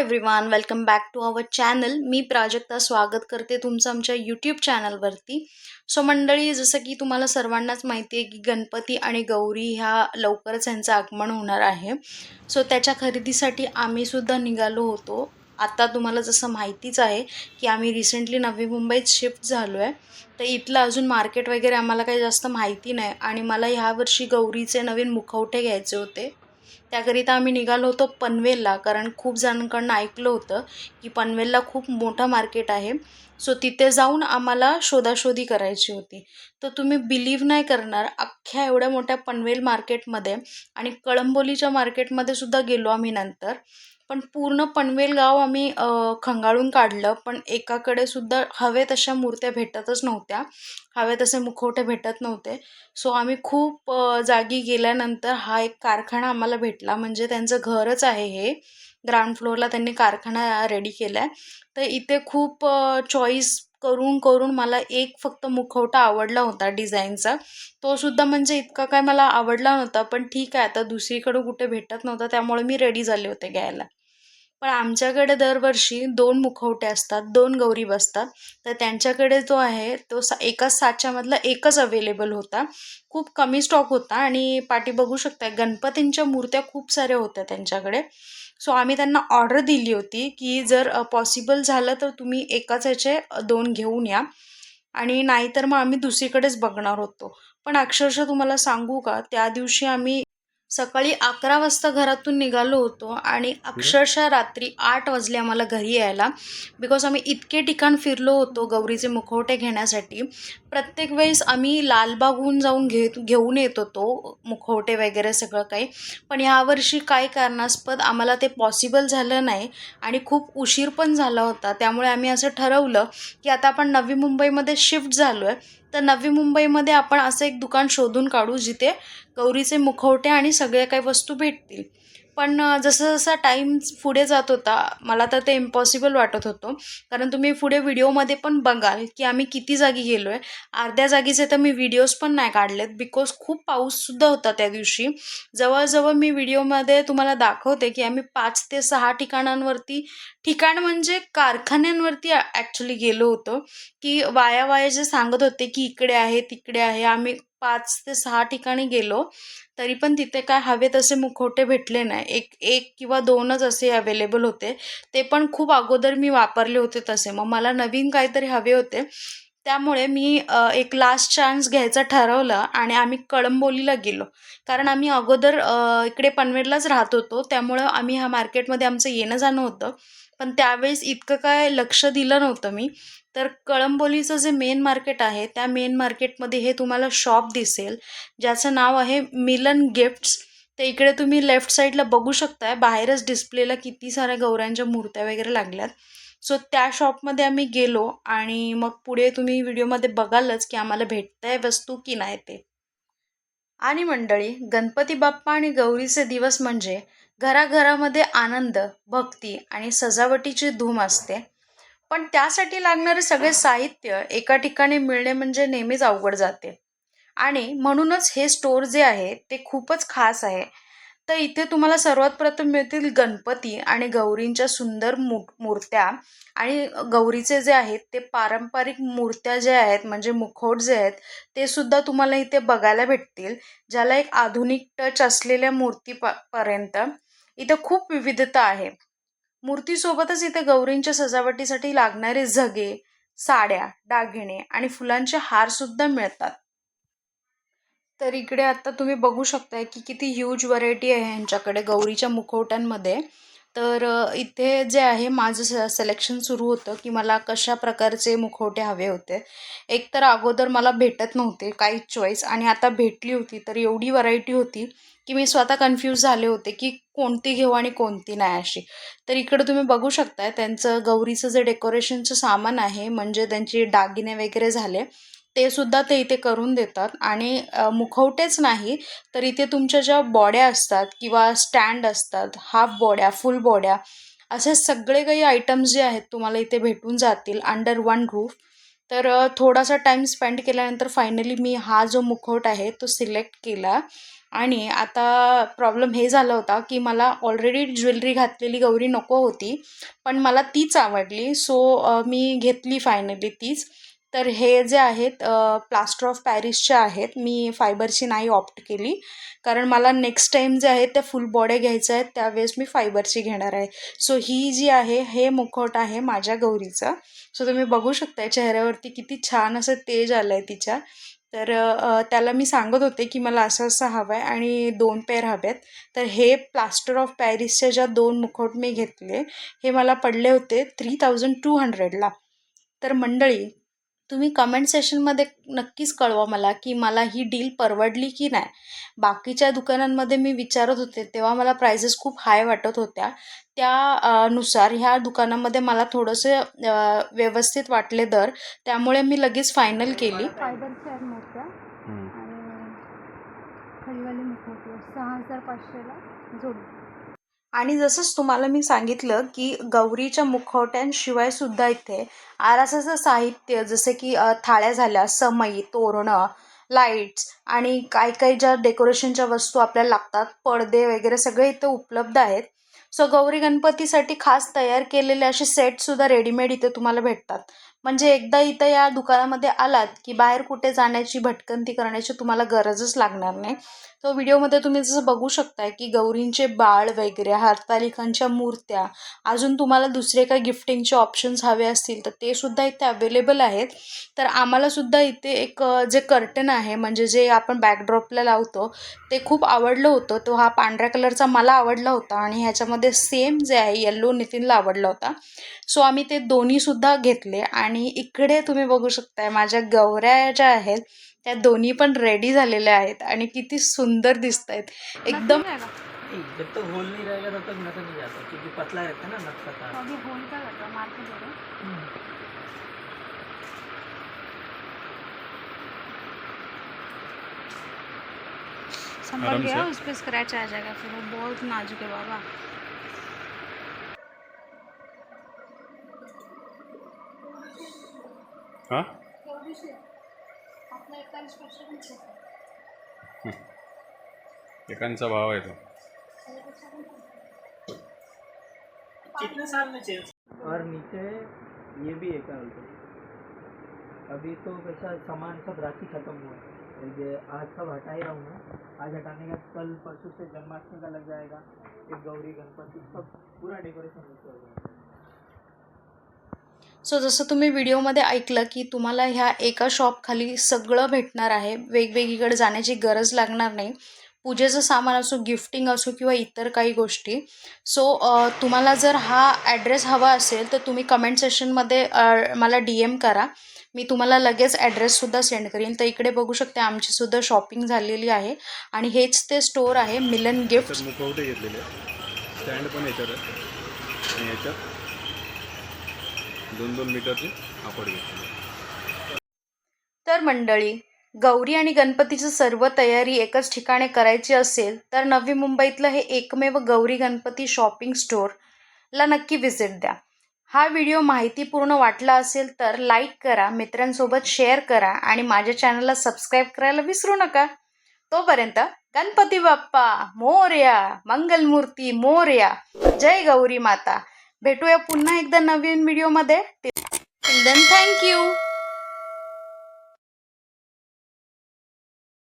Everyone welcome back to our channel मी प्राजक्ता स्वागत करते तुमचं आमच्या यूट्यूब चॅनलवरती सो मंडळी जसं की तुम्हाला सर्वांनाच माहिती आहे की गणपती आणि गौरी ह्या लवकरच यांचं आगमन होणार आहे. सो त्याच्या खरेदीसाठी आम्हीसुद्धा निघालो होतो. आता तुम्हाला जसं माहितीच आहे की आम्ही रिसेंटली नवी मुंबईत शिफ्ट झालो आहे तर इथलं अजून मार्केट वगैरे आम्हाला काही जास्त माहिती नाही. आणि मला ह्यावर्षी गौरीचे नवीन मुखवटे घ्यायचे होते. त्याकरिता आम्ही निघालो होतो पनवेलला कारण खूप जणांकडनं ऐकलं होतं की पनवेलला खूप मोठं मार्केट आहे. सो तिथे जाऊन आम्हाला शोधाशोधी करायची होती. तर तुम्ही बिलीव्ह नाही करणार अख्ख्या एवढ्या मोठ्या पनवेल मार्केटमध्ये आणि कळंबोलीच्या मार्केटमध्ये सुद्धा गेलो आम्ही नंतर. पण पूर्ण पनवेल गाव आम्ही खंगाळून काढलं. पण एकाकडे सुद्धा हवे तशा मूर्त्या भेटतच नव्हत्या. हवे तसे मुखवटे भेटत नव्हते. सो आम्ही खूप जागी गेल्यानंतर हा एक कारखाना आम्हाला भेटला. म्हणजे त्यांचं घरच आहे हे. ग्राउंड फ्लोअरला त्यांनी कारखाना रेडी केला आहे तर इथे खूप चॉईस करून करून मला एक फक्त मुखवटा आवडला होता डिझाईनचा. तो सुद्धा म्हणजे इतका काय मला आवडला नव्हता. पण ठीक आहे आता दुसरीकडं कुठे भेटत नव्हता. त्यामुळे मी रेडी झाले होते घ्यायला. पण आमच्याकडे दरवर्षी दोन मुखवटे असतात दोन गौरी बसतात. तर त्यांच्याकडे जो आहे तो सा एकाच साच्यामधला एकच अवेलेबल होता. खूप कमी स्टॉक होता आणि पाठी बघू शकता गणपतींच्या मूर्त्या खूप साऱ्या होत्या त्यांच्याकडे. सो आम्ही त्यांना ऑर्डर दिली होती की जर पॉसिबल झालं तर तुम्ही एकाच ह्याचे दोन घेऊन या. आणि नाहीतर मग आम्ही दुसरीकडेच बघणार होतो. पण अक्षरशः तुम्हाला सांगू का त्या दिवशी आम्ही सकाळी अकरा वाजता घरातून निघालो होतो आणि अक्षरशः रात्री आठ वाजले आम्हाला घरी यायला. बिकॉज आम्ही इतके ठिकाण फिरलो होतो गौरीचे मुखवटे घेण्यासाठी. प्रत्येक वेळेस आम्ही लालबागहून जाऊन घे घेऊन येत होतो मुखवटे वगैरे सगळं काही. पण यावर्षी काय कारणास्पद आम्हाला ते पॉसिबल झालं नाही आणि खूप उशीर पण झाला होता. त्यामुळे आम्ही असं ठरवलं की आता आपण नवी मुंबईमध्ये शिफ्ट झालो आहे तर नवी मुंबईमध्ये आपण असं एक दुकान शोधून काढू जिथे गौरीचे मुखवटे आणि सगळ्या काही वस्तू भेटतील. पण जसं जसा टाईम पुढे जात होता मला तर ते इम्पॉसिबल वाटत होतं. कारण तुम्ही पुढे व्हिडिओमध्ये पण बघाल की आम्ही किती जागी गेलो आहे अर्ध्या जागीचे तर मी व्हिडिओज पण नाही काढलेत बिकॉज खूप पाऊससुद्धा होता त्या दिवशी. जवळजवळ मी व्हिडिओमध्ये तुम्हाला दाखवते की आम्ही पाच ते सहा ठिकाणांवरती ठिकाण म्हणजे कारखान्यांवरती ॲक्च्युली गेलो होतो. की वाया वाया जे सांगत होते की इकडे आहे तिकडे आहे आम्ही पाच ते सहा ठिकाणी गेलो तरी पण तिथे काय हवे तसे मुखवटे भेटले नाही. एक एक किंवा दोनच असे अवेलेबल होते. ते पण खूप अगोदर मी वापरले होते तसे. मग मला नवीन काहीतरी हवे होते. त्यामुळे मी एक लास्ट चान्स घ्यायचं ठरवलं आणि आम्ही कळंबोलीला गेलो. कारण आम्ही अगोदर इकडे पनवेललाच राहत होतो. त्यामुळं आम्ही ह्या मार्केटमध्ये आमचं येणं जाणं होतं. पण त्यावेळेस इतकं काय लक्ष दिलं नव्हतं मी. तर कळंबोलीचं जे मेन मार्केट आहे त्या मेन मार्केटमध्ये हे तुम्हाला शॉप दिसेल. ज्याचं नाव आहे मिलन गिफ्ट्स. तर इकडे तुम्ही लेफ्ट साईडला बघू शकताय. बाहेरच डिस्प्लेला किती साऱ्या गौऱ्यांच्या मूर्त्या वगैरे लागल्यात. सो त्या शॉपमध्ये आम्ही गेलो आणि मग पुढे तुम्ही व्हिडिओमध्ये बघालच की आम्हाला भेटतं आहे वस्तू की नाही ते. आणि मंडळी गणपती बाप्पा आणि गौरीचे दिवस म्हणजे घराघरामध्ये आनंद भक्ती आणि सजावटीची धूम असते. पण त्यासाठी लागणारे सगळे साहित्य एका ठिकाणी मिळणे म्हणजे नेहमीच अवघड जाते. आणि म्हणूनच हे स्टोर जे आहे ते खूपच खास आहे. तर इथे तुम्हाला सर्वात प्रथम मिळतील गणपती आणि गौरींच्या सुंदर मु मूर्त्या. आणि गौरीचे जे आहेत ते पारंपरिक मूर्त्या ज्या आहेत म्हणजे मुखोट जे आहेत ते सुद्धा तुम्हाला इथे बघायला भेटतील. ज्याला एक आधुनिक टच असलेल्या मूर्ती पर्यंत. इथं खूप विविधता आहे. मूर्तीसोबतच इथे गौरींच्या सजावटीसाठी लागणारे झगे साड्या दागिने आणि फुलांचे हारसुद्धा मिळतात. तर इकडे आता तुम्ही बघू शकताय की किती ह्यूज व्हरायटी आहे ह्यांच्याकडे गौरीच्या मुखवट्यांमध्ये. तर इथे जे आहे माझं स सिलेक्शन सुरू होतं की मला कशा प्रकारचे मुखवटे हवे होते. एक तर अगोदर मला भेटत नव्हते काहीच चॉईस आणि आता भेटली होती तर एवढी व्हरायटी होती की मी स्वतः कन्फ्यूज झाले होते की कोणती घेऊ आणि कोणती नाही अशी. तर इकडं तुम्ही बघू शकताय त्यांचं गौरीचं जे डेकोरेशनचं सामान आहे म्हणजे त्यांचे दागिने वगैरे झाले ते सुद्धा ते इथे करून देतात. आणि मुखवटेच नाही तर इथे तुमच्या ज्या बॉड्या असतात किंवा स्टँड असतात हाफ बॉड्या फुल बॉड्या असे सगळे काही आयटम्स जे आहेत तुम्हाला इथे भेटून जातील अंडर वन रूफ तर थोडासा टाईम स्पेंड केल्यानंतर फायनली मी हा जो मुखवट आहे तो सिलेक्ट केला. आणि आता प्रॉब्लेम हे झाला होता की मला ऑलरेडी ज्वेलरी घातलेली गौरी नको होती पण मला तीच आवडली. सो मी घेतली फायनली तीच. तर हे जे आहेत प्लास्टर ऑफ पॅरिसचे आहेत. मी फायबरची नाही ऑप्ट केली. कारण मला नेक्स्ट टाईम जे आहे त्या फुल बॉड्या घ्यायच्या आहेत त्यावेळेस मी फायबरची घेणार आहे. सो ही जी आहे हे मुखवट आहे माझ्या गौरीचं. सो तुम्ही बघू शकता चेहऱ्यावरती किती छान असं तेज आलं आहे तिच्या. तर त्याला मी सांगत होते की मला असं असं हवं आहे आणि दोन पेर हवे आहेत तर हे प्लास्टर ऑफ पॅरिसच्या ज्या दोन मुखवट मी घेतले हे मला पडले होते थ्री थाउजंड टू हंड्रेडला तर मंडळी तुम्ही कमेंट सेशनमध्ये नक्कीच कळवा मला की मला ही डील परवडली की नाही. बाकीच्या दुकानांमध्ये मी विचारत होते तेव्हा मला प्राइजेस खूप हाय वाटत होत्या. त्या अ, नुसार ह्या दुकानामध्ये मला थोडंसं व्यवस्थित वाटले दर. त्यामुळे मी लगेच फायनल केली. सहा हजार पाचशेला जोडी. आणि जसंच तुम्हाला मी सांगितलं की गौरीच्या मुखवट्यांशिवाय सुद्धा इथे आरासाचं साहित्य जसे की थाळ्या झाल्या समई तोरणं लाईट्स आणि काही काही ज्या डेकोरेशनच्या वस्तू आपल्याला लागतात पडदे वगैरे सगळे इथे उपलब्ध आहेत. सो गौरी गणपतीसाठी खास तयार केलेले असे सेटसुद्धा रेडीमेड इथे तुम्हाला भेटतात. म्हणजे एकदा इथं या दुकानामध्ये आलात की बाहेर कुठे जाण्याची भटकंती करण्याची तुम्हाला गरजच लागणार नाही. तो व्हिडिओमध्ये तुम्ही जसं बघू शकताय की गौरींचे बाळ वगैरे हरतालिकांच्या मूर्त्या अजून तुम्हाला दुसरे काही गिफ्टिंगचे ऑप्शन्स हवे असतील तर ते सुद्धा इथे अवेलेबल आहेत. तर आम्हाला सुद्धा इथे एक जे कर्टन आहे म्हणजे जे आपण बॅकड्रॉपला लावतो ते खूप आवडलं होतं. तो हा पांढऱ्या कलरचा मला आवडला होता आणि ह्याच्यामध्ये सेम जे आहे येल्लो नितीनला आवडला होता. सो आम्ही ते दोन्हीसुद्धा घेतले आणि इकडे तुम्ही बघू शकताय माझ्या गौऱ्या ज्या आहेत त्या दोन्ही पण रेडी झालेल्या आहेत आणि किती सुंदर दिसत आहेत एकदम नहीं जब तक होल नहीं रहेगा तब तक नकल नहीं जाता क्योंकि पतला रहता है ना नक का तार अभी होल का. संभल गया। उस पर स्क्रैच आ जाएगा फिर वो बहुत नाजुक है बाबा हा? एकांचा भाव आहे तो. कितने साल में चेंज और नीचे ये भी एक है अभी तो वैसा सामान सब राखी खत्म हुआ है। ये आज सब हटा ही रहा हूँ मैं। आज हटाने का कल परसों से जन्माष्टमी का लग जाएगा। एक गौरी गणपति सब पूरा डेकोरेशन हो। जाएगा सो जसं तुम्ही व्हिडिओमध्ये ऐकलं की तुम्हाला ह्या एका शॉपखाली सगळं भेटणार आहे वेगवेगळीकडे जाण्याची गरज लागणार नाही पूजेचं सामान असो गिफ्टिंग असो किंवा इतर काही गोष्टी. सो तुम्हाला जर हा ॲड्रेस हवा असेल तर तुम्ही कमेंट सेशनमध्ये मला डी एम करा. मी तुम्हाला लगेच ॲड्रेससुद्धा सेंड करीन. तर इकडे बघू शकते आमचीसुद्धा शॉपिंग झालेली आहे. आणि हेच ते स्टोर आहे मिलन गिफ्ट मुखवटे घेतलेले. स्टँड पण याच्यात दोन दोन मीटरचे कापड घेतलेले तर मंडळी गौरी आणि गणपतीची सर्व तयारी एकच ठिकाणी करायची असेल तर नवी मुंबईतलं हे एकमेव गौरी गणपती शॉपिंग स्टोअरला नक्की व्हिजिट द्या. हा व्हिडिओ माहितीपूर्ण वाटला असेल तर लाईक करा मित्रांसोबत शेअर करा आणि माझ्या चॅनलला सबस्क्राईब करायला विसरू नका. तोपर्यंत गणपती बाप्पा मोर्या मंगलमूर्ती मोर्या. जय गौरी माता. भेटूया पुन्हा एकदा नवीन व्हिडिओमध्ये टिल देन थँक्यू